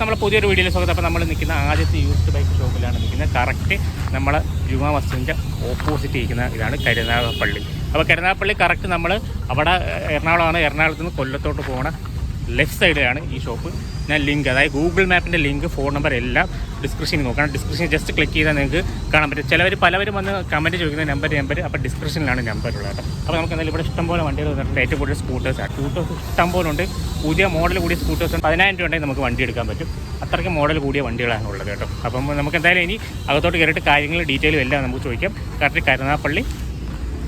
നമ്മൾ പുതിയൊരു വീഡിയോയിൽ സ്വാഗതം. അപ്പോൾ നമ്മൾ നിൽക്കുന്ന ആദ്യത്തെ യൂസ്ഡ് ബൈക്ക് ഷോപ്പിലാണ് നിൽക്കുന്നത്. കറക്റ്റ് നമ്മൾ ജുമാ മസ്ജിദിന്റെ ഓപ്പോസിറ്റ് ഇരിക്കുന്ന ഇതാണ് കരുനാഗപ്പള്ളി. അപ്പോൾ കരുനാഗപ്പള്ളി കറക്റ്റ് നമ്മൾ അവിടെ എറണാകുളമാണ്. എറണാകുളത്ത് നിന്ന് കൊല്ലത്തോട്ട് പോകുന്ന ലെഫ്റ്റ് സൈഡിലാണ് ഈ ഷോപ്പ്. ഞാൻ ലിങ്ക് അതായത് ഗൂഗിൾ മാപ്പിന്റെ ലിങ്ക് ഫോൺ നമ്പർ എല്ലാം ഡിസ്ക്രിപ്ഷനിൽ നോക്കണം. ഡിസ്ക്രിപ്ഷൻ ജസ്റ്റ് ക്ലിക്ക് ചെയ്താൽ നിങ്ങൾക്ക് കാണാൻ പറ്റും. ചിലവർ പലവരും വന്ന് കമന്റ് ചോദിക്കുന്ന നമ്പർ നമ്പർ അപ്പോൾ ഡിസ്ക്രിപ്ഷനിലാണ് നമ്പർ ഉള്ളത് അപ്പോൾ നമുക്ക് എന്തായാലും ഇവിടെ ഇഷ്ടംപോലെ വണ്ടികൾ വന്നിട്ടുണ്ട്. ഏറ്റവും കൂടുതൽ സ്കൂട്ടേഴ്സാണ് സ്കൂട്ടേഴ്സ് ഇഷ്ടംപോലെ ഉണ്ട്. പുതിയ മോഡൽ കൂടിയ സ്കൂട്ടേഴ്സ് പതിനായിരം രൂപ ഉണ്ടെങ്കിൽ നമുക്ക് വണ്ടി എടുക്കാൻ പറ്റും. അത്രയ്ക്ക് മോഡൽ കൂടിയ വണ്ടികളാണ് ഉള്ളത് കേട്ടോ. അപ്പം നമുക്ക് എന്തായാലും ഇനി അകത്തോട്ട് കയറിയിട്ട് കാര്യങ്ങൾ ഡീറ്റെയിലും എല്ലാം നമുക്ക് ചോദിക്കാം. കറക്റ്റ് കരുനാപ്പള്ളി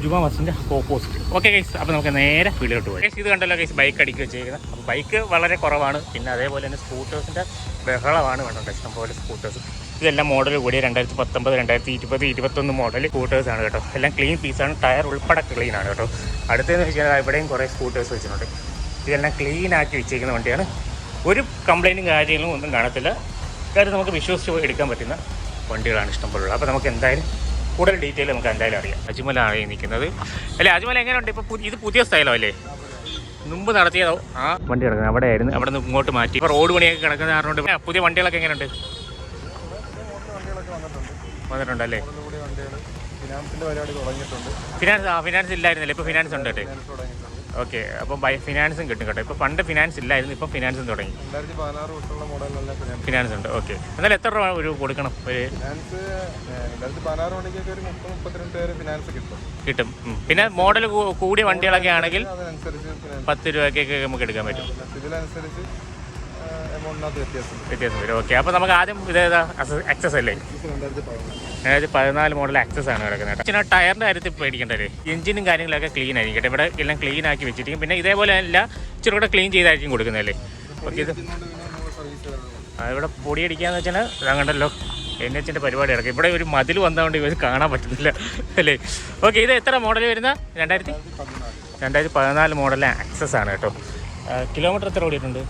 ജുമാ ബസ്സിന്റെ ഓപ്പോസിറ്റ് ഓക്കെ ഗൈസ് അപ്പോൾ നമുക്ക് നേരെ വീട്ടിലോട്ട് പോയി. കേസ് ഇത് കണ്ടല്ലോ ഗൈസ് ബൈക്ക് അടിക്കുക വെച്ചിരിക്കുന്നത്. അപ്പോൾ ബൈക്ക് വളരെ കുറവാണ്. പിന്നെ അതേപോലെ തന്നെ സ്കൂട്ടേഴ്സിന്റെ ബഹളമാണ് വേണ്ടത് ഇഷ്ടംപോലെ സ്കൂട്ടേഴ്സ് ഇതെല്ലാം മോഡൽ കൂടിയ രണ്ടായിരത്തി പത്തൊമ്പത് രണ്ടായിരത്തി ഇരുപത് ഇരുപത്തൊന്ന് മോഡൽ സ്കൂട്ടേഴ്സ് ആണ് കേട്ടോ. എല്ലാം ക്ലീൻ പീസാണ് ടയർ ഉൾപ്പെടെ ക്ലീൻ ആണ് കേട്ടോ. അടുത്തെന്ന് വെച്ചാൽ ഇവിടെയും കുറേ സ്കൂട്ടേഴ്സ് വെച്ചിട്ടുണ്ട്. ഇതെല്ലാം ക്ലീൻ ആക്കി വെച്ചിരിക്കുന്ന വണ്ടിയാണ്. ഒരു കംപ്ലൈന്റും കാര്യങ്ങളും ഒന്നും കാണത്തില്ല. കാര്യം നമുക്ക് വിശ്വസിച്ച് പോയി എടുക്കാൻ പറ്റുന്ന വണ്ടികളാണ് ഇഷ്ടംപോലുള്ള അപ്പോൾ നമുക്ക് എന്തായാലും കൂടുതൽ ഡീറ്റെയിൽ നമുക്ക് എന്തായാലും അറിയാം. അജ്മലാണ് നിൽക്കുന്നത് അല്ലേ അജ്മൽ എങ്ങനെയുണ്ട്? ഇപ്പൊ ഇത് പുതിയ സ്ഥലം അല്ലേ? മുമ്പ് നടത്തിയതോ? ആ. വണ്ടി കിടക്കുന്നത് അവിടെ ആയിരുന്നു അവിടെ നിന്ന് ഇങ്ങോട്ട് മാറ്റി. ഇപ്പോൾ റോഡ് പണിയൊക്കെ കിടക്കുന്ന കാരണം പുതിയ വണ്ടികളൊക്കെ എങ്ങനെയുണ്ട്? വണ്ടികളൊക്കെ വന്നിട്ടുണ്ട് വന്നിട്ടുണ്ടല്ലേ കൂടി വണ്ടികൾ. ഫിനാൻസിന്റെ പരിപാടി തുടങ്ങിയിട്ടുണ്ട്. ഫിനാൻസ് ആ ഫിനാൻസ് ഇല്ലായിരുന്നല്ലേ? ഇപ്പോൾ ഫിനാൻസ് ഉണ്ട് കേട്ടോ. ഓക്കെ അപ്പം ബൈ ഫിനാൻസും കിട്ടും കേട്ടോ. ഇപ്പോൾ പണ്ട് ഫിനാൻസ് ഇല്ലായിരുന്നു ഇപ്പോൾ ഫിനാൻസും തുടങ്ങി. രണ്ടായിരത്തി പതിനാറ് തൊട്ടുള്ള മോഡലിലെല്ലാം ഫിനാൻസ് ഉണ്ട് ഓക്കെ. എന്നാലും എത്ര രൂപ ഒരു കൊടുക്കണം? ഒരു ഫിനാൻസ് രണ്ടായിരത്തി പതിനാറ് ഒരു മുപ്പത് മുപ്പത്തിരണ്ട് പേര് ഫിനാൻസ് കിട്ടും. കിട്ടും. പിന്നെ മോഡൽ കൂടിയ വണ്ടികളൊക്കെ ആണെങ്കിൽ പത്ത് രൂപയ്ക്കൊക്കെ നമുക്ക് എടുക്കാൻ പറ്റും. ഇതിനനുസരിച്ച് എമൗണ്ടിനകത്ത് വ്യത്യാസം വ്യത്യാസം വരും. ഓക്കെ അപ്പോൾ നമുക്ക് ആദ്യം ഇതേതാ അക്സസ് അല്ലേ? അതായത് പതിനാല് മോഡൽ ആക്സസ് ആണ് കിടക്കുന്നത് പിന്നെ ടയറിന്റെ കാര്യത്തിൽ പേടിക്കേണ്ടത് എഞ്ചിനും കാര്യങ്ങളൊക്കെ ക്ലീൻ ആയിരിക്കും കേട്ടോ ഇവിടെ എല്ലാം ക്ലീൻ ആക്കി വെച്ചിരിക്കും. പിന്നെ ഇതേപോലെ അല്ല ഇച്ചിരി കൂടെ ക്ലീൻ ചെയ്തായിരിക്കും കൊടുക്കുന്നതല്ലേ? ഓക്കെ ഇത് ഇവിടെ പൊടി അടിക്കാന്ന് വെച്ചാൽ ഇതങ്ങണ്ടല്ലോ എൻ എച്ചിന്റെ പരിപാടി ഇറക്കും ഇവിടെ ഒരു മതിൽ വന്നതുകൊണ്ട് ഇവർ കാണാൻ പറ്റുന്നില്ല അല്ലേ? ഓക്കെ ഇത് എത്ര മോഡൽ വരുന്ന രണ്ടായിരത്തി? രണ്ടായിരത്തി പതിനാല് മോഡലിലെ ആക്സസ് ആണ് കേട്ടോ. കിലോമീറ്റർ എത്ര ഓടിയിട്ടുണ്ട്?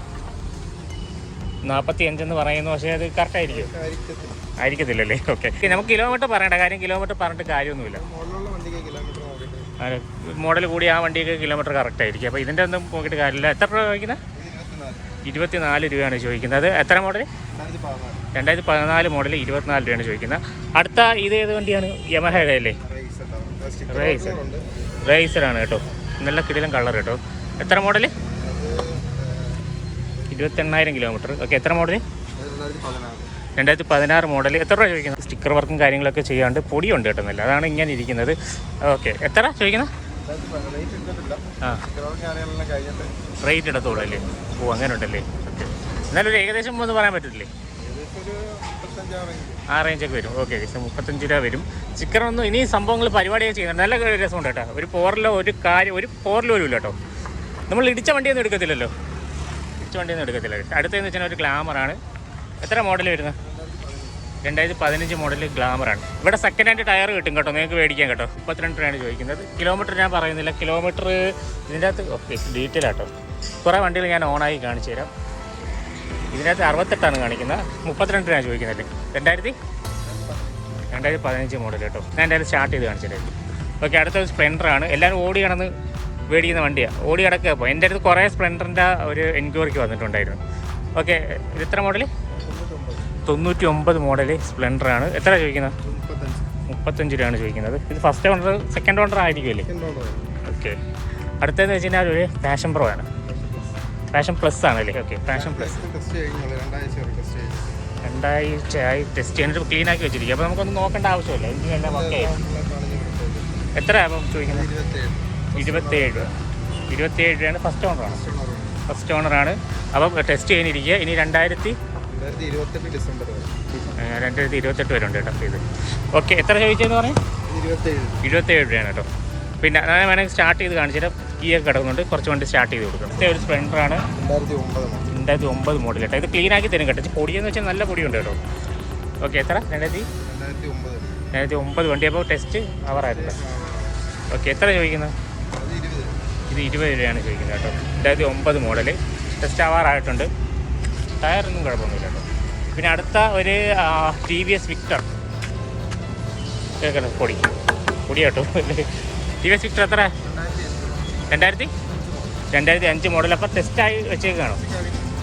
നാൽപ്പത്തി അഞ്ചെന്ന് പറയുന്നു പക്ഷേ അത് കറക്റ്റ് ആയിരിക്കും. ആയിരിക്കത്തില്ല ആയിരിക്കത്തില്ലല്ലേ? ഓക്കെ നമുക്ക് കിലോമീറ്റർ പറയണ്ട കാര്യം കിലോമീറ്റർ പറഞ്ഞിട്ട് കാര്യമൊന്നുമില്ല. മോഡൽ കൂടി ആ വണ്ടിക്ക് കിലോമീറ്റർ കറക്റ്റ് ആയിരിക്കും. അപ്പോൾ ഇതിന്റെ ഒന്നും നോക്കിയിട്ട് കാര്യമില്ല. എത്ര രൂപ ചോദിക്കുന്നത്? ഇരുപത്തിനാല് രൂപയാണ് ചോദിക്കുന്നത്. എത്ര മോഡൽ രണ്ടായിരത്തി പതിനാല് മോഡൽ ഇരുപത്തിനാല് രൂപയാണ് ചോദിക്കുന്നത്. അടുത്ത ഇത് ഏത് വണ്ടിയാണ്? യമഹയുടെ അല്ലേ? റേസർ റേസറാണ് കേട്ടോ. നല്ല കിടിലം കളർ കേട്ടോ. എത്ര മോഡൽ ഇരുപത്തെണ്ണായിരം കിലോമീറ്റർ ഓക്കെ എത്ര മോഡൽ രണ്ടായിരത്തി പതിനാറ് മോഡൽ എത്ര രൂപ ചോദിക്കുന്നത് സ്റ്റിക്കർ വർക്കും കാര്യങ്ങളൊക്കെ ചെയ്യാണ്ട് പൊടിയുണ്ട് കേട്ടോ നല്ല. അതാണ് ഇങ്ങനെ ഇരിക്കുന്നത്. ഓക്കെ എത്ര ചോദിക്കുന്നത് ആ. റേറ്റ് എടുത്തോളൂ അല്ലേ? ഓ അങ്ങനെ ഉണ്ടല്ലേ? എന്നാലും ഒരു ഏകദേശം ഒന്ന് പറയാൻ പറ്റില്ലേ ആ റേഞ്ചൊക്കെ വരും. ഓക്കെ ഏകദേശം മുപ്പത്തഞ്ച് രൂപ വരും. ചിക്കൻ ഒന്നും ഇനി സംഭവങ്ങൾ പരിപാടിയൊക്കെ ചെയ്യുന്നുണ്ട്. നല്ല രസമുണ്ട് കേട്ടോ. ഒരു പോറിലോ ഒരു കാര്യം ഒരു പോറിലോ ഒരു കേട്ടോ. നമ്മൾ ഇടിച്ച വണ്ടിയൊന്നും എടുക്കത്തില്ലല്ലോ? ഇടിച്ച വണ്ടിയൊന്നും എടുക്കത്തില്ല. അടുത്തതെന്ന് വെച്ചാൽ ഒരു ഗ്ലാമറാണ് എത്ര മോഡൽ വരുന്നത് രണ്ടായിരത്തി പതിനഞ്ച് മോഡൽ ഗ്ലാമറാണ് ഇവിടെ സെക്കൻഡ് ഹാൻഡ് ടയർ കിട്ടും കേട്ടോ. നിങ്ങൾക്ക് മേടിക്കാം കേട്ടോ. മുപ്പത്തിരണ്ട് രൂപയാണ് ചോദിക്കുന്നത്. കിലോമീറ്റർ ഞാൻ പറയുന്നില്ല. കിലോമീറ്റർ ഇതിന്റെ അകത്ത് ഓക്കെ ഡീറ്റെയിൽ ആട്ടോ. കുറേ വണ്ടികൾ ഞാൻ ഓണായി കാണിച്ചു തരാം. ഇതിനകത്ത് അറുപത്തെട്ടാണ് കാണിക്കുന്നത്. മുപ്പത്തിരണ്ട് രൂപയാണ് ചോദിക്കുന്നത്. രണ്ടായിരത്തി? രണ്ടായിരത്തി പതിനഞ്ച് മോഡൽ കേട്ടോ. ഞാൻ എന്തായാലും സ്റ്റാർട്ട് ചെയ്ത് കാണിച്ചിട്ടുണ്ട് ഓക്കെ അടുത്ത സ്പ്ലെൻഡറാണ് എല്ലാവരും ഓടി കടന്ന് മേടിക്കുന്ന വണ്ടിയാണ് ഓടി കിടക്കുക അപ്പോൾ എന്റെ അടുത്ത് കുറേ സ്പ്ലെൻഡറിന്റെ ഒരു എൻക്വയറിക്ക് വന്നിട്ടുണ്ടായിരുന്നു. ഓക്കെ ഇത് എത്ര മോഡൽ തൊണ്ണൂറ്റി ഒമ്പത് മോഡൽ സ്പ്ലെൻഡറാണ്. എത്ര ചോദിക്കുന്നത്? മുപ്പത്തഞ്ച്. രൂപയാണ് ചോദിക്കുന്നത്. ഇത് ഫസ്റ്റ് ഓണർ സെക്കൻഡ് ഓണർ ആയിരിക്കുമല്ലേ? ഓക്കെ അടുത്തതെന്ന് വെച്ച് കഴിഞ്ഞാൽ ഒരു പാഷൻ പ്രോ ആണ്. പാഷൻ പ്ലസ് ആണല്ലേ ഓക്കെ പാഷൻ പ്ലസ് രണ്ടാഴ്ച ആയി ടെസ്റ്റ് ചെയ്തിട്ട് ക്ലീൻ ആക്കി വെച്ചിരിക്കും. അപ്പോൾ നമുക്കൊന്നും നോക്കേണ്ട ആവശ്യമില്ല. എഞ്ചിൻ എല്ലാം ഓക്കെ എത്ര അപ്പം ചോദിക്കുന്നത്? ഇരുപത്തേഴ്. രൂപ ഇരുപത്തേഴ് രൂപയാണ് ഫസ്റ്റ് ഓണറാണ് ഫസ്റ്റ് ഓണറാണ് അപ്പം ടെസ്റ്റ് ചെയ്യാനിരിക്കുക. ഇനി രണ്ടായിരത്തി ഇരുപത്തെട്ട് ഡിസംബർ വരെ. ഏഹ്, രണ്ടായിരത്തി ഇരുപത്തെട്ട് വരെ ഉണ്ട് കേട്ടോ ഇത് ഓക്കെ എത്ര ചോദിച്ചതെന്ന് പറയാം ഇരുപത്തേഴ്. ഇരുപത്തേഴ് രൂപയാണ് കേട്ടോ. പിന്നെ ഞാൻ വേണമെങ്കിൽ സ്റ്റാർട്ട് ചെയ്ത് കാണിച്ചിട്ട് കീ ഒക്കെ കിടക്കുന്നുണ്ട്. കുറച്ച് വണ്ടി സ്റ്റാർട്ട് ചെയ്ത് കൊടുക്കും. ഇത് ഒരു സ്പ്ലെൻഡറാണ് രണ്ടായിരത്തി ഒമ്പത് രണ്ടായിരത്തി ഒമ്പത് മോഡൽ കേട്ടോ. ഇത് ക്ലീൻ ആക്കി തരും കേട്ടോ. പൊടിയെന്ന് വെച്ചാൽ നല്ല പൊടിയുണ്ട് കേട്ടോ. ഓക്കെ എത്ര? രണ്ടായിരത്തി? രണ്ടായിരത്തി ഒമ്പത്. രണ്ടായിരത്തി ഒമ്പത് വണ്ടി. അപ്പോൾ ടെസ്റ്റ് അവറായിരുന്നു ഓക്കെ എത്ര ചോദിക്കുന്നത്? ഇത് ഇരുപത് രൂപയാണ് ചോദിക്കുന്നത് കേട്ടോ. രണ്ടായിരത്തി ഒമ്പത് മോഡൽ ടെസ്റ്റ് ആവാറായിട്ടുണ്ട് ടയറൊന്നും കുഴപ്പമൊന്നുമില്ല പിന്നെ അടുത്ത ഒരു ടി വി എസ് വിക്ടർ കേൾക്കണം പൊടി. പൊടി കേട്ടോ. ടി വി എസ് വിക്ടർ എത്ര? രണ്ടായിരത്തി? രണ്ടായിരത്തി അഞ്ച് മോഡൽ അപ്പോൾ ടെസ്റ്റായി വെച്ചേക്കാണോ?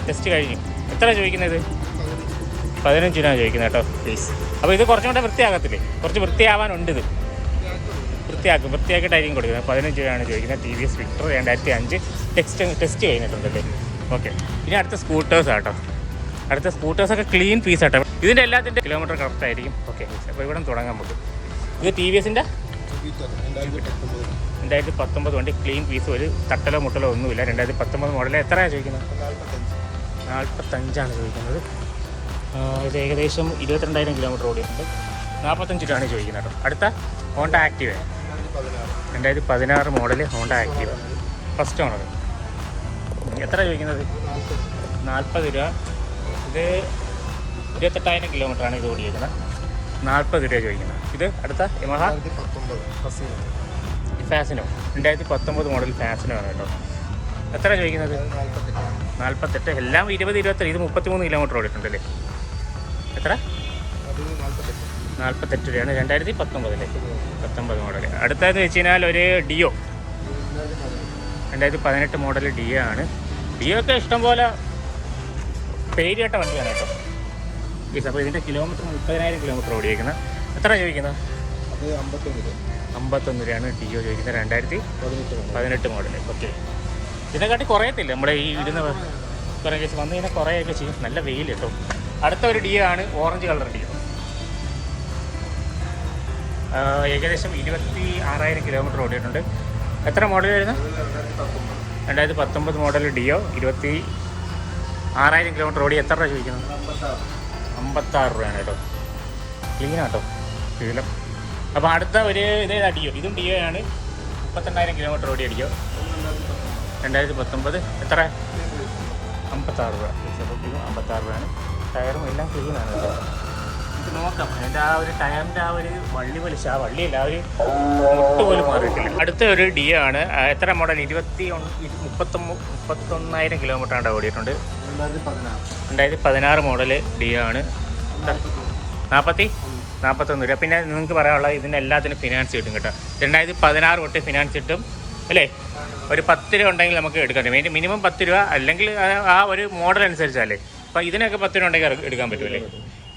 ടെസ്റ്റ് കഴിഞ്ഞു. എത്ര ചോദിക്കുന്നത്? പതിനഞ്ച് രൂപ ചോദിക്കുന്നത് കേട്ടോ പ്ലീസ് അപ്പോൾ ഇത് കുറച്ചും കൂടെ വൃത്തിയാകത്തില്ലേ? കുറച്ച് വൃത്തിയാവാനുണ്ട് ഇത്. വൃത്തിയാക്കും. വൃത്തിയാക്കിയിട്ടായിരിക്കും കൊടുക്കുന്നത്. പതിനഞ്ച് രൂപയാണ് ചോദിക്കുന്നത്. ടി വി എസ് വിക്ടർ രണ്ടായിരത്തി അഞ്ച്. Test test കഴിഞ്ഞിട്ടുണ്ടല്ലേ? ഓക്കെ ഇനി അടുത്ത സ്കൂട്ടേഴ്സ് ആട്ടോ അടുത്ത സ്കൂട്ടേഴ്സൊക്കെ ക്ലീൻ പീസ് ആട്ടോ ഇതിന്റെ എല്ലാത്തിന്റെ കിലോമീറ്റർ കറക്റ്റ് ആയിരിക്കും ഓക്കെ അപ്പോൾ ഇവിടെ തുടങ്ങാൻ പറ്റും ഇത് ടി വി എസിന്റെ രണ്ടായിരത്തി പത്തൊമ്പത് വണ്ടി ക്ലീൻ പീസ്. ഒരു തട്ടലോ മുട്ടലോ ഒന്നുമില്ല. രണ്ടായിരത്തി പത്തൊമ്പത് മോഡൽ എത്രയാണ് ചോദിക്കുന്നത്? നാൽപ്പത്തഞ്ചാണ് ചോദിക്കുന്നത്. ഇത് ഏകദേശം ഇരുപത്തിരണ്ടായിരം കിലോമീറ്റർ ഓടിയിട്ടുണ്ട്. നാൽപ്പത്തഞ്ച് രൂപയാണ് ചോദിക്കുന്നത് കേട്ടോ. അടുത്ത ഹോണ്ട ആക്റ്റീവ് രണ്ടായിരത്തി പതിനാറ് model Honda Activa first owner എത്ര ചോദിക്കുന്നത്? നാൽപ്പത് രൂപ. ഇത് ഇരുപത്തെട്ടായിരം കിലോമീറ്ററാണ് ഇത് ഓടിയിരിക്കുന്നത് നാൽപ്പത് രൂപ ചോദിക്കുന്നത്. ഇത് അടുത്ത യമഹ? ഫാസിനോ. രണ്ടായിരത്തി പത്തൊമ്പത് മോഡൽ ഫാസിനോ ആണ് കേട്ടോ. എത്ര ചോദിക്കുന്നത്? നാൽപ്പത്തെട്ട് എല്ലാം ഇരുപത് ഇരുപത്തെട്ട്. ഇത് മുപ്പത്തിമൂന്ന് കിലോമീറ്റർ ഓടിയിട്ടുണ്ടല്ലേ? എത്ര? നാൽപ്പത്തെട്ട് രൂപയാണ്. രണ്ടായിരത്തി പത്തൊമ്പതിലെ. പത്തൊമ്പത് മോഡൽ അടുത്തതെന്ന് വെച്ച് കഴിഞ്ഞാൽ ഒരു ഡിയോ. രണ്ടായിരത്തി പതിനെട്ട് മോഡൽ ഡിയോ ആണ്. ഡിയോ ഒക്കെ ഇഷ്ടംപോലെ പേര് കേട്ട വണ്ടിയാണ് കേട്ടോ. ഓക്കെ അപ്പോൾ ഇതിന്റെ കിലോമീറ്റർ മുപ്പതിനായിരം കിലോമീറ്റർ ഓടിയേക്കുന്നത് എത്ര ചോദിക്കുന്നത് അത് അമ്പത്തൊന്ന് രൂപ. അമ്പത്തൊന്ന് രൂപയാണ് ടി ഒ ചോദിക്കുന്നത്. രണ്ടായിരത്തി പതിനെട്ട് മോഡൽ ഓക്കെ ഇതിനെക്കാട്ടി കുറയത്തില്ല. നമ്മുടെ ഈ ഇരുന്ന് കുറേ കേസ് വന്നു കഴിഞ്ഞാൽ കുറേയൊക്കെ ചെയ്യും. നല്ല വെയിൽ കേട്ടോ. അടുത്ത ഒരു ഡിയോ ആണ് ഓറഞ്ച് കളർ ഡിയോ ഏകദേശം ഇരുപത്തി ആറായിരം കിലോമീറ്റർ ഓടിയിട്ടുണ്ട്. എത്ര മോഡൽ വരുന്നത് രണ്ടായിരത്തി പത്തൊമ്പത്. മോഡൽ ഡിയോ ഇരുപത്തി ആറായിരം കിലോമീറ്റർ ഓടി എത്ര രൂപ ചോദിക്കുന്നത്? അമ്പത്താറ് രൂപയാണ് കേട്ടോ. ക്ലീനാണ് കേട്ടോ ശീലം അപ്പോൾ അടുത്ത ഒരു ഇതേതാ ഡിയോ. ഇതും ഡിയോ ആണ്. മുപ്പത്തെണ്ണായിരം കിലോമീറ്റർ ഓടി അടിയോ രണ്ടായിരത്തി പത്തൊമ്പത് എത്ര? അമ്പത്താറ് രൂപ. ഇത് അമ്പത്താറ് രൂപയാണ്. ടയറും എല്ലാം ക്ലീനാണ് കേട്ടോ. അടുത്ത ഒരു ഡിയോ ആണ്. എത്ര മോഡൽ? ഇരുപത്തി മുപ്പത്തൊന്ന് മുപ്പത്തൊന്നായിരം കിലോമീറ്റർ ആണ് ഓടിയിട്ടുണ്ട്. രണ്ടായിരത്തി പതിനാറ് മോഡൽ ഡിയോ ആണ്. നാൽപ്പത്തി നാൽപ്പത്തൊന്ന് രൂപ. പിന്നെ നിങ്ങൾക്ക് പറയാനുള്ള ഇതിന് എല്ലാത്തിനും ഫിനാൻസ് കിട്ടും കേട്ടോ. രണ്ടായിരത്തി പതിനാറ് തൊട്ട് ഫിനാൻസ് കിട്ടും അല്ലേ? ഒരു പത്ത് രൂപ ഉണ്ടെങ്കിൽ നമുക്ക് എടുക്കാൻ പറ്റും മിനിമം പത്ത് രൂപ അല്ലെങ്കിൽ ആ- ഒരു മോഡൽ അനുസരിച്ചല്ലേ? അപ്പോൾ ഇതിനൊക്കെ പത്ത് രൂപ ഉണ്ടെങ്കിൽ എടുക്കാൻ പറ്റുമല്ലേ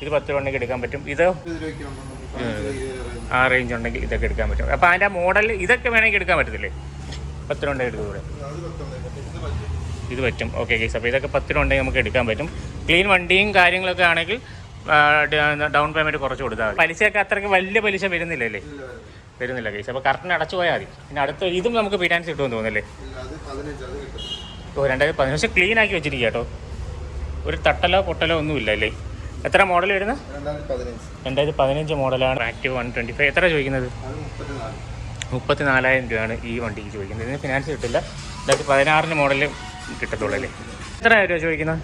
ഇത് പത്ത് രൂപ ഉണ്ടെങ്കിൽ എടുക്കാൻ പറ്റും. ഇത് ആ റേഞ്ച് ഉണ്ടെങ്കിൽ ഇതൊക്കെ എടുക്കാൻ പറ്റും. അപ്പോൾ അതിന്റെ മോഡൽ ഇതൊക്കെ വേണമെങ്കിൽ എടുക്കാൻ പറ്റത്തില്ലേ? പത്ത് രൂപ ഉണ്ടെങ്കിൽ എടുക്കൂടെ ഇത് പറ്റും. ഓക്കെ ഗൈസ് അപ്പോൾ ഇതൊക്കെ പത്ത് രൂപ ഉണ്ടെങ്കിൽ നമുക്ക് എടുക്കാൻ പറ്റും. ക്ലീൻ വണ്ടിയും കാര്യങ്ങളൊക്കെ ആണെങ്കിൽ ഡൗൺ പേയ്മെന്റ് കുറച്ച് കൊടുത്താൽ മതി. പലിശയൊക്കെ അത്രയ്ക്ക് വലിയ പലിശ വരുന്നില്ലല്ലേ? വരുന്നില്ല ഗൈസ് അപ്പോൾ കറക്റ്റിന് അടച്ചു പോയാൽ മതി. പിന്നെ അടുത്ത ഇതും നമുക്ക് ഫിനാൻസ് കിട്ടുമെന്ന് തോന്നുന്നല്ലേ? ഓ രണ്ടായിരത്തി പതിനഞ്ച്. പക്ഷേ ക്ലീൻ ആക്കി വെച്ചിരിക്കുക കേട്ടോ. ഒരു തട്ടലോ പൊട്ടലോ ഒന്നുമില്ല അല്ലേ? എത്ര മോഡൽ വരുന്നത് രണ്ടായിരത്തി പതിനഞ്ച് മോഡലാണ് ആക്റ്റീവ് വൺ ട്വന്റി ഫൈവ് എത്ര ചോദിക്കുന്നത്? മുപ്പത്തിനാലായിരം മുപ്പത്തിനാല് മുപ്പത്തി നാലായിരം രൂപയാണ് ഈ വണ്ടിക്ക് ചോദിക്കുന്നത്. ഇതിന് ഫിനാൻസ് കിട്ടില്ല. രണ്ടായിരത്തി പതിനാറിന് മോഡൽ കിട്ടത്തുള്ളൂ അല്ലേ എത്ര രൂപ ചോദിക്കുന്നത്?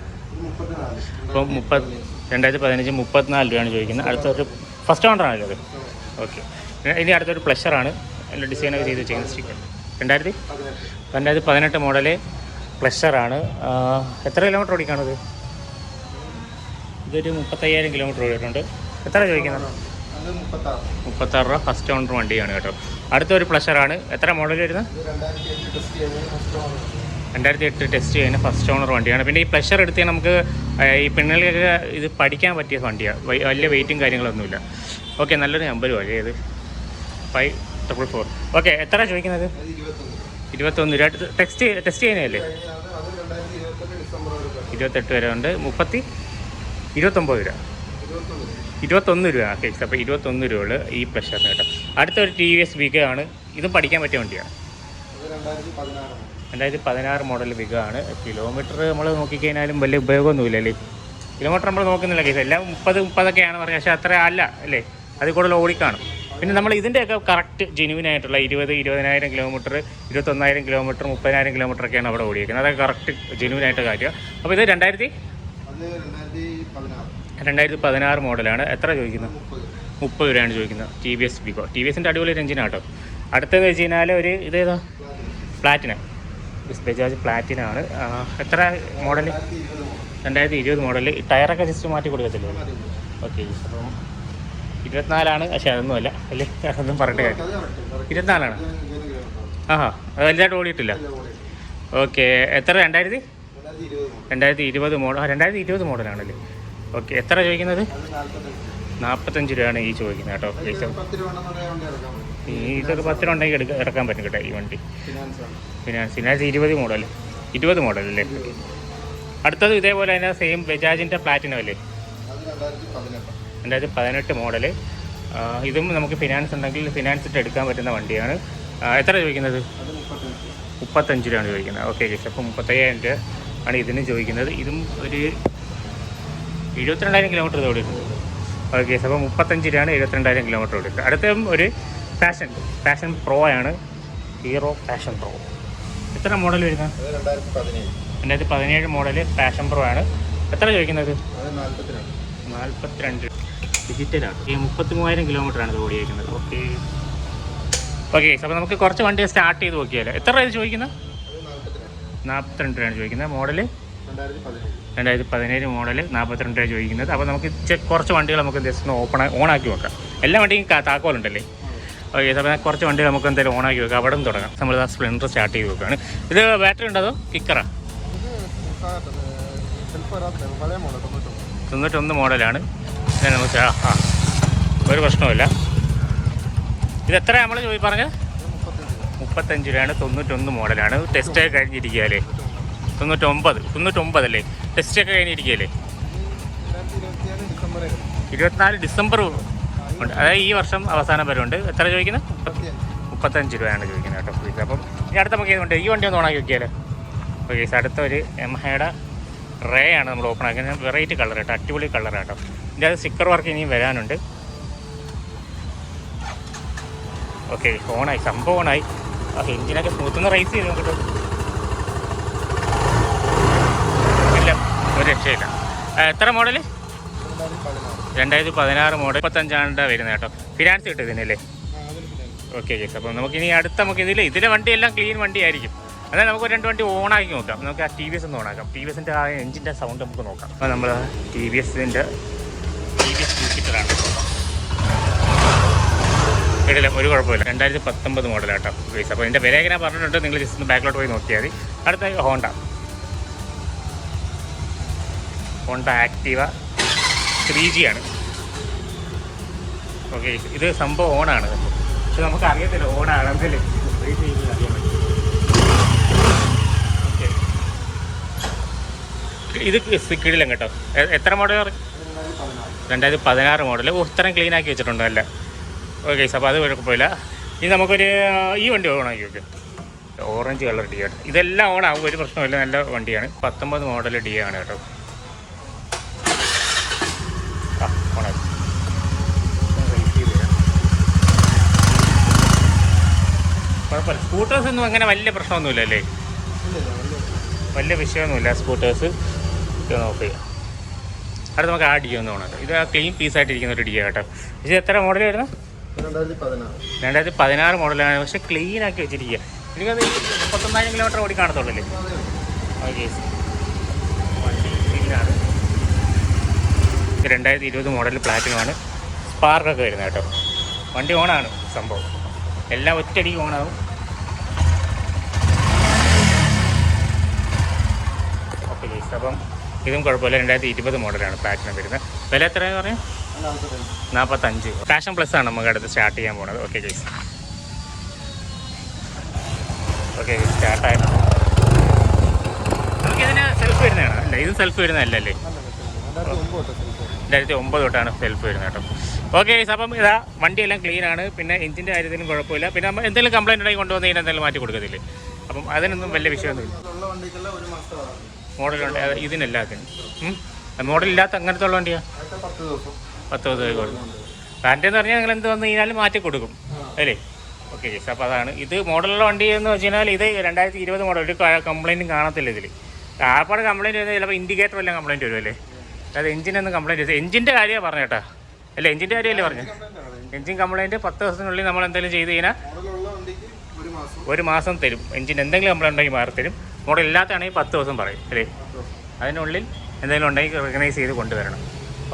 അപ്പം മുപ്പത് രണ്ടായിരത്തി പതിനഞ്ച് മുപ്പത്തിനാല് രൂപയാണ് ചോദിക്കുന്നത്. അടുത്തൊരു ഫസ്റ്റ് ഓണറാണല്ലോ അത്. ഓക്കെ ഇനി അടുത്തൊരു പ്ലഷറാണ് നല്ല ഡിസൈനൊക്കെ ചെയ്ത് വെച്ചിരിക്കുന്ന സ്റ്റിക്കർ രണ്ടായിരത്തി രണ്ടായിരത്തി പതിനെട്ട് മോഡൽ പ്ലഷറാണ് എത്ര കിലോമീറ്റർ ഓടിക്കാണത് ഇതൊരു മുപ്പത്തയ്യായിരം കിലോമീറ്റർ ഓടിയിട്ടുണ്ട്. എത്ര ചോദിക്കുന്നത്? മുപ്പത്താറ് രൂപ ഫസ്റ്റ് ഓണർ വണ്ടിയാണ് കേട്ടോ. അടുത്തൊരു പ്ലഷറാണ് എത്ര മോഡൽ വരുന്നത്? രണ്ടായിരത്തി എട്ട് ടെസ്റ്റ് ചെയ്യുന്ന ഫസ്റ്റ് ഓണർ വണ്ടിയാണ്. പിന്നെ ഈ പ്ലഷർ എടുത്ത് നമുക്ക് ഈ പെണ്ണുങ്ങൾക്കൊക്കെ ഇത് പഠിക്കാൻ പറ്റിയ വണ്ടിയാണ് വലിയ വെയിറ്റും കാര്യങ്ങളൊന്നുമില്ല. ഓക്കെ നല്ലൊരു നമ്പരും അല്ലേ ഇത് ഫൈവ് ട്രിപ്പിൾ ഫോർ ഓക്കെ എത്ര ചോദിക്കുന്നത്? ഇരുപത്തൊന്ന്. രൂപ ടെസ്റ്റ് ടെസ്റ്റ് ചെയ്യുന്നതല്ലേ? ഇരുപത്തെട്ട് വരെ ഉണ്ട് മുപ്പത്തി? ഇരുപത്തൊമ്പത് രൂപ. ഇരുപത്തൊന്ന് രൂപ. കേസ് അപ്പോൾ ഇരുപത്തൊന്ന് രൂപയുള്ള ഈ പ്ലഷറിന് കേട്ടോ. അടുത്തൊരു ടി വി എസ് ബിഗ ആണ്. ഇതും പഠിക്കാൻ പറ്റിയ വണ്ടിയാണ് രണ്ടായിരത്തി പതിനാറ് മോഡൽ വിഗ ആണ്. കിലോമീറ്റർ നമ്മൾ നോക്കിക്കഴിഞ്ഞാലും വലിയ ഉപയോഗമൊന്നുമില്ല അല്ലേ? കിലോമീറ്റർ നമ്മൾ നോക്കുന്നില്ല കേസ് എല്ലാം മുപ്പത് മുപ്പതൊക്കെയാണ് പറയുക. പക്ഷേ അത്ര അല്ല അല്ലേ? അതിൽ കൂടുതൽ ഓടിക്കാണും. പിന്നെ നമ്മൾ ഇതിന്റെയൊക്കെ കറക്റ്റ് ജെനുവിൻ ആയിട്ടുള്ള ഇരുപത് ഇരുപതിനായിരം കിലോമീറ്റർ ഇരുപത്തൊന്നായിരം കിലോമീറ്റർ മുപ്പതിനായിരം കിലോമീറ്റർ ഒക്കെയാണ് അവിടെ ഓടിയിരിക്കുന്നത്. അതൊക്കെ കറക്റ്റ് ജെനുവിൻ ആയിട്ട് കാര്യം അപ്പോൾ ഇത് രണ്ടായിരത്തി രണ്ടായിരത്തി പതിനാറ് മോഡലാണ് എത്ര ചോദിക്കുന്നത് മുപ്പത് മുപ്പത് രൂപയാണ് ചോദിക്കുന്നത്. ടി വി എസ് ബിഗോ ടി വി എസിന്റെ അടിപൊളി ഒരു എഞ്ചിനാട്ടോ അടുത്തത് വെച്ച് കഴിഞ്ഞാൽ ഒരു ഇതേതാ പ്ലാറ്റിന ബജാജ് പ്ലാറ്റിനാണ് എത്ര മോഡൽ രണ്ടായിരത്തി ഇരുപത് മോഡൽ ടയറൊക്കെ ജസ്റ്റ് മാറ്റി കൊടുക്കത്തില്ലേ? ഓക്കെ അപ്പം ഇരുപത്തിനാലാണ്. പക്ഷേ അതൊന്നുമല്ല. അല്ലേ? അതൊന്നും പറഞ്ഞിട്ട് കാര്യം ഇരുപത്തിനാലാണ്. ആഹാ അത് വലുതായിട്ട് ഓടിയിട്ടില്ല. ഓക്കെ എത്ര? രണ്ടായിരത്തി? രണ്ടായിരത്തി ഇരുപത് മോഡൽ രണ്ടായിരത്തി ഇരുപത് മോഡലാണല്ലേ ഓക്കെ എത്ര ചോദിക്കുന്നത്? നാൽപ്പത്തഞ്ച് രൂപയാണ് ഈ ചോദിക്കുന്നത് കേട്ടോ. ഇതൊക്കെ പത്തിന് ഉണ്ടെങ്കിൽ എടുക്കാൻ ഇറക്കാൻ പറ്റും കേട്ടോ ഈ വണ്ടി. ഫിനാൻസ് ഫിനാൻസ് ഇരുപത് മോഡൽ ഇരുപത് മോഡൽ അല്ലേ? അടുത്തത് ഇതേപോലെ തന്നെ സെയിം ബജാജിന്റെ പ്ലാറ്റിനം അല്ലേ? രണ്ടായിരത്തി പതിനെട്ട്. മോഡൽ ഇതും നമുക്ക് ഫിനാൻസ് ഉണ്ടെങ്കിൽ ഫിനാൻസ് ഇട്ട് എടുക്കാൻ പറ്റുന്ന വണ്ടിയാണ്. എത്ര ചോദിക്കുന്നത്? മുപ്പത്തഞ്ച്. രൂപയാണ് ചോദിക്കുന്നത്. ഓക്കെ ചേച്ചി അപ്പോൾ മുപ്പത്തയ്യായിരം രൂപ ആണ് ഇതിന് ചോദിക്കുന്നത്. ഇതും ഒരു എഴുപത്തിരണ്ടായിരം കിലോമീറ്റർ ഓടിയിട്ടുണ്ട് ഓക്കെ അപ്പോൾ മുപ്പത്തഞ്ച് രൂപയാണ് എഴുപത്തിരണ്ടായിരം കിലോമീറ്റർ ഓടിയിട്ടുണ്ട് അടുത്ത ഒരു ഫാഷൻ പാഷൻ പ്രോ ആണ്. ഹീറോ പാഷൻ പ്രോ എത്ര മോഡൽ വരുന്നത്? രണ്ടായിരത്തി പതിനേഴ്. മോഡൽ ഫാഷൻ പ്രോ ആണ്. എത്ര ചോദിക്കുന്നത്? നാൽപ്പത്തിരണ്ട് ഡിജിറ്റലാണ് ഈ മുപ്പത്തി മൂവായിരം കിലോമീറ്ററാണ് ഇത് ഓടിയേക്കുന്നത് ഓക്കെ ഓക്കെ അപ്പോൾ നമുക്ക് കുറച്ച് വണ്ടി സ്റ്റാർട്ട് ചെയ്ത് നോക്കിയാലോ. എത്ര ഇത് ചോദിക്കുന്നത്? നാൽപ്പത്തിരണ്ട് രൂപയാണ് ചോദിക്കുന്നത്. മോഡൽ രണ്ടായിരത്തി പതിനേഴ്. മോഡൽ നാൽപ്പത്തിരണ്ട് രൂപ ചോദിക്കുന്നത്. അപ്പോൾ നമുക്ക് കുറച്ച് വണ്ടികൾ നമുക്ക് ജസ്റ്റ് ഒന്ന് ഓപ്പൺ ആക്കി വെക്കാം എല്ലാ വണ്ടിയും താക്കോലുണ്ടല്ലേ? ഓക്കെ അപ്പോൾ കുറച്ച് വണ്ടി നമുക്ക് എന്തായാലും ഓണാക്കി വെക്കാം. അവിടെ നിന്ന് തുടങ്ങാം. നമ്മൾ ആ സ്പ്ലെൻഡർ സ്റ്റാർട്ട് ചെയ്ത് വെക്കുകയാണ്. ഇത് ബാറ്ററി ഉണ്ടോ കിക്കറാ തൊണ്ണൂറ്റൊന്ന് മോഡലാണ് ഞാൻ നമുക്ക് ആ ഒരു പ്രശ്നവുമില്ല. ഇത് എത്ര നമ്മൾ ചോദി പറഞ്ഞത്? മുപ്പത്തഞ്ച് രൂപയാണ്. തൊണ്ണൂറ്റൊന്ന് മോഡലാണ് ടെസ്റ്റ് ഒക്കെ കഴിഞ്ഞിരിക്കുകയല്ലേ തൊണ്ണൂറ്റൊമ്പത്. തൊണ്ണൂറ്റൊമ്പതല്ലേ ടെസ്റ്റ് ഒക്കെ കഴിഞ്ഞിരിക്കുകയല്ലേ ഇരുപത്തിനാല് ഡിസംബർ ഉണ്ട്. അതായത് ഈ വർഷം അവസാനം വരെ ഉണ്ട് എത്ര ചോദിക്കുന്നത് മുപ്പത്തഞ്ച് രൂപയാണ് ചോദിക്കുന്നത് കേട്ടോ ഫീസ് അപ്പം ഇനി അടുത്ത നമുക്ക് ഏതുണ്ട് ഈ വണ്ടി ഒന്ന് ഓണാക്കി നോക്കിയാലോ? ഓക്കെ അടുത്ത ഒരു എംഹയുടെ റേ ആണ് നമ്മൾ ഓപ്പൺ ആക്കുന്നത്. വെറൈറ്റി കളർ കേട്ടോ. അടിപൊളി കളർ കേട്ടോ. ഇതിന്റെ അത് സ്റ്റിക്കർ വർക്ക് ഇനിയും വരാനുണ്ട്. ഓക്കെ ഓണായി. സംഭവം ഓണായി. എഞ്ചിനൊക്കെ സ്മൂത്തുനിന്ന് റൈസ് ചെയ്ത് നോക്കട്ടോ ഇല്ല ഒരു രക്ഷയില്ല. എത്ര മോഡൽ രണ്ടായിരത്തി പതിനാറ് മോഡൽ മുപ്പത്തഞ്ചാണ്ട് വരുന്നത് കേട്ടോ. ഫിനാൻസ് കിട്ടും ഇതിനല്ലേ ഓക്കെ ചേച്ചി അപ്പം നമുക്ക് ഇനി അടുത്ത നമുക്ക് ഇതിൽ ഇതിലെ വണ്ടിയെല്ലാം ക്ലീൻ വണ്ടി ആയിരിക്കും അതായത് നമുക്ക് രണ്ട് വണ്ടി ഓണാക്കി നോക്കാം. നമുക്ക് ആ ടി വി എസ് ഒന്ന് ഓണാക്കാം. ടി വി എസിന്റെ ആ എഞ്ചിന്റെ സൗണ്ട് നമുക്ക് നോക്കാം. അപ്പോൾ നമ്മൾ ടി വി എസിന്റെ ടി വി എസ് ജൂപ്പിറ്ററാണ് ഇടില്ല ഒരു കുഴപ്പമില്ല. രണ്ടായിരത്തി പത്തൊമ്പത് മോഡലാട്ടോ പ്ലീസ് അപ്പോൾ ഇതിന്റെ വില എങ്ങനെ പറഞ്ഞിട്ടുണ്ട് നിങ്ങൾ ജസ്റ്റ് ഒന്ന് ബാക്കിലോട്ട് പോയി നോക്കിയാൽ മതി. അടുത്ത Honda Honda Activa three G ആണ് ഓക്കെ ഇത് സംഭവം ഓണാണ്. പക്ഷെ നമുക്ക് അറിയത്തില്ല ഓൺ വെയിറ്റ് ചെയ്ത് അറിയാൻ പറ്റും. ഇത് കിടിലം കേട്ടോ. എത്ര മോഡൽ രണ്ടായിരത്തി പതിനാറ് മോഡൽ ഉത്തരം ക്ലീൻ ആക്കി വെച്ചിട്ടുണ്ട് അല്ല ഓക്കെ അപ്പോൾ അത് കുഴപ്പമില്ല ഇനി നമുക്കൊരു ഈ വണ്ടി ഓണാക്കി വെക്കാം. ഓറഞ്ച് കളർ ഡി ആണ്. ഇതെല്ലാം ഓണാകും ഒരു പ്രശ്നമില്ല നല്ല വണ്ടിയാണ്. പത്തൊമ്പത് മോഡൽ ഡി ആണ് കേട്ടോ ആ ഓണാക്കി റേറ്റ് ചെയ്ത് തരാം. കുഴപ്പമില്ല. സ്കൂട്ടേഴ്സ് ഒന്നും അങ്ങനെ വലിയ പ്രശ്നമൊന്നുമില്ല അല്ലേ വലിയ വിഷയമൊന്നുമില്ല സ്കൂട്ടേഴ്സ്. ഇത് ചെയ്യാം. അടുത്ത് നമുക്ക് ആഡ് ചെയ്യുമെന്ന് തോന്നുന്നത് ഇത് ആ ക്ലീൻ പീസായിട്ടിരിക്കുന്ന ഒരു ഡി കേട്ടോ. ഇത് എത്ര മോഡൽ വരുന്നത് രണ്ടായിരത്തി പതിനാറ് മോഡലാണ് പക്ഷെ ക്ലീൻ ആക്കി വെച്ചിരിക്കുക. എനിക്കത് മുപ്പത്തൊന്നായിരം കിലോമീറ്റർ ഓടി കാണത്തുള്ളൂ ഓക്കെ ക്ലീനാണ് രണ്ടായിരത്തി ഇരുപത് മോഡൽ പ്ലാറ്റിനുമാണ് സ്പാർക്കൊക്കെ വരുന്നത് കേട്ടോ. വണ്ടി ഓണാണ് സംഭവം. എല്ലാം ഒറ്റയടിക്ക് ഓണാവും ഓക്കെ ഗൈസ് അപ്പം ഇതും കുഴപ്പമില്ല. രണ്ടായിരത്തി ഇരുപത് മോഡലാണ് പ്ലാറ്റിനം വരുന്നത്. വില എത്രയാണെന്ന് പറയാം നാൽപ്പത്തഞ്ച് ഫാഷൻ പ്ലസ് ആണ് നമുക്ക് അടുത്ത് സ്റ്റാർട്ട് ചെയ്യാൻ പോകുന്നത് ഓക്കെ ജയ്സ് ഓക്കെ സ്റ്റാർട്ടായിരുന്നു നമുക്കിതിന് സെൽഫ് വരുന്നതാണ് അല്ല? ഇതും സെൽഫ് വരുന്നതല്ല രണ്ടായിരത്തി ഒമ്പത് തൊട്ടാണ് സെൽഫ് വരുന്നത് കേട്ടോ. ഓക്കെ അപ്പം ഇതാ വണ്ടിയെല്ലാം ക്ലീൻ ആണ്. പിന്നെ എഞ്ചിന്റെ കാര്യത്തിലും കുഴപ്പമില്ല. പിന്നെ നമ്മൾ എന്തെങ്കിലും കംപ്ലൈന്റ് ഉണ്ടെങ്കിൽ കൊണ്ടുവന്ന് കഴിഞ്ഞാൽ എന്തെങ്കിലും മാറ്റി കൊടുക്കത്തില്ലേ? അപ്പം അതിനൊന്നും വലിയ വിഷയമൊന്നുമില്ല. മോഡലുണ്ട്. അത് ഇതിനെല്ലാത്തിനും മോഡലില്ലാത്ത അങ്ങനത്തെ ഉള്ള വണ്ടിയാ? പത്ത് ദിവസം. കൊടുക്കും വാറണ്ടി എന്ന് പറഞ്ഞാൽ നിങ്ങൾ എന്ത് വന്നു കഴിഞ്ഞാലും മാറ്റി കൊടുക്കും. അല്ലേ? ഓക്കെ ചേച്ചി. അപ്പോൾ അതാണ്. ഇത് മോഡലുള്ള വണ്ടി എന്ന് വെച്ച് കഴിഞ്ഞാൽ ഇത് രണ്ടായിരത്തി ഇരുപത് മോഡൽ. ഒരു കംപ്ലൈന്റും കാണത്തില്ല ഇതിൽ ആപ്പാട് കംപ്ലൈന്റ് വരുന്നത് ചിലപ്പോൾ ഇൻഡിക്കേറ്റർ എല്ലാം കംപ്ലൈന്റ് വരുമല്ലേ അതായത് എഞ്ചിനൊന്നും കംപ്ലൈന്റ് ചെയ്ത് എഞ്ചിന്റെ കാര്യമാണ് പറഞ്ഞേട്ടാ അല്ല? എഞ്ചിന്റെ കാര്യമല്ലേ പറഞ്ഞു? എഞ്ചിൻ കംപ്ലൈന്റ് പത്ത് ദിവസത്തിനുള്ളിൽ നമ്മൾ എന്തെങ്കിലും ചെയ്ത് കഴിഞ്ഞാൽ ഒരു മാസം. ഒരു മാസം തരും. എഞ്ചിൻ എന്തെങ്കിലും കംപ്ലൈന്റ് ഉണ്ടെങ്കിൽ മാറി തരും. മോഡൽ ഇല്ലാത്തതാണെങ്കിൽ പത്ത് ദിവസം പറയും അല്ലേ? അതിനുള്ളിൽ എന്തെങ്കിലും ഉണ്ടെങ്കിൽ റെക്കഗ്നൈസ് ചെയ്ത് കൊണ്ടുവരണം.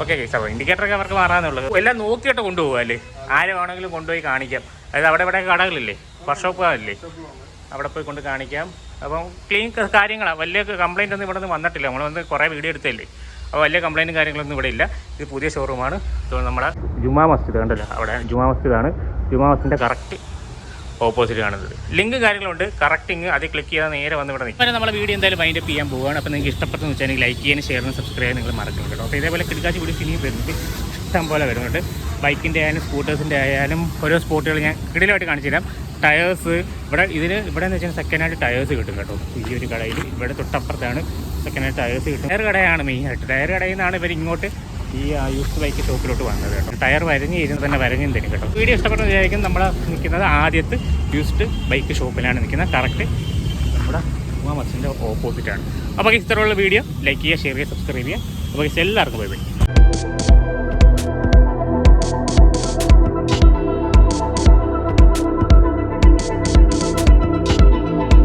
ഓക്കെ കേസ് അപ്പോൾ ഇൻഡിക്കേറ്ററൊക്കെ അവർക്ക് മാറാന്നുള്ളത് എല്ലാം നോക്കിയിട്ട് കൊണ്ടുപോകുക അല്ലേ? ആരും വേണമെങ്കിലും കൊണ്ടുപോയി കാണിക്കാം. അതായത് അവിടെ ഇവിടെ കടകളില്ലേ? വർക്ക്ഷോപ്പുകളില്ലേ? അവിടെ പോയി കൊണ്ട് കാണിക്കാം. അപ്പം ക്ലീൻ കാര്യങ്ങളാണ് വലിയ കംപ്ലയിന്റ് ഒന്നും ഇവിടെ നിന്ന് വന്നിട്ടില്ല. നമ്മൾ വന്ന് കുറേ വീഡിയോ എടുത്തല്ലേ അപ്പോൾ വലിയ കംപ്ലൈന്റും കാര്യങ്ങളൊന്നും ഇവിടെ ഇല്ല. ഇത് പുതിയ ഷോറൂമാണ് നമ്മുടെ ജുമാ മസ്ജിദ് കണ്ടല്ലോ? അവിടെ ജുമാ മസ്ജിദാണ്. ജുമാ മസ്ജിദിന്റെ കറക്റ്റ് ഓപ്പോസിറ്റ് കാണുന്നത് ലിങ്ക് കാര്യങ്ങളുണ്ട്. കറക്റ്റിങ് അത് ക്ലിക്ക് ചെയ്താൽ നേരെ വന്ന് ഇവിടെ നിൽക്കും നമ്മുടെ വീഡിയോ എന്തായാലും വൈൻഡപ്പ് ചെയ്യാൻ പോവുകയാണ് അപ്പോൾ നിങ്ങൾക്ക് ഇഷ്ടപ്പെട്ടെന്ന് വെച്ചാൽ ലൈക്ക് ചെയ്യാനും ചെയ്യാനും സബ്സ്ക്രൈബ് ചെയ്യാൻ നിങ്ങൾ മറക്കണം കേട്ടോ. അപ്പോൾ ഇതേപോലെ കിടക്കാച്ച് വീഡിയോസ് ഇനിയും വരുന്നുണ്ട് ഇഷ്ടം പോലെ വരുന്നുണ്ട്. ബൈക്കിന്റെ ആയാലും സ്കൂട്ടേഴ്സിന്റെ ആയാലും ഓരോ സ്പോട്ടുകൾ ഞാൻ കിടിലായിട്ട് കാണിച്ചു തരാം. ടയേഴ്സ് ഇവിടെ ഇതിന് ഇവിടെ എന്ന് വെച്ചാൽ സെക്കൻഡ് ഹാൻഡ് ടയേഴ്സ് കിട്ടും കേട്ടോ. ഈ ഒരു കടയിൽ. ഇവിടെ തൊട്ടപ്പുറത്താണ് സെക്കൻഡ് ഹാൻഡ് ടയേഴ്സ് കിട്ടും ടയർ കടയാണ് മെയിനായിട്ട് ടയർ കടയിൽ നിന്നാണ് ഇവർ ഇങ്ങോട്ട് ഈ യൂസ് ബൈക്ക് ഷോപ്പിലോട്ട് വന്നത് കേട്ടോ. ടയർ വരഞ്ഞ് ഇരുന്ന് തന്നെ വരഞ്ഞും തരും കേട്ടോ. വീഡിയോ ഇഷ്ടപ്പെട്ട വിചാരിക്കും നമ്മൾ നിൽക്കുന്നത് ആദ്യത്തെ യൂസ്ഡ് ബൈക്ക് ഷോപ്പിലാണ് നിൽക്കുന്നത്. കറക്റ്റ് നമ്മുടെ ഉമാ മസിന്റെ ഓപ്പോസിറ്റാണ് അപ്പോൾ ഇത്തരമുള്ള വീഡിയോ ലൈക്ക് ചെയ്യുക ഷെയർ ചെയ്യുക സബ്സ്ക്രൈബ് ചെയ്യുക. അപ്പോൾ എല്ലാവർക്കും പോയി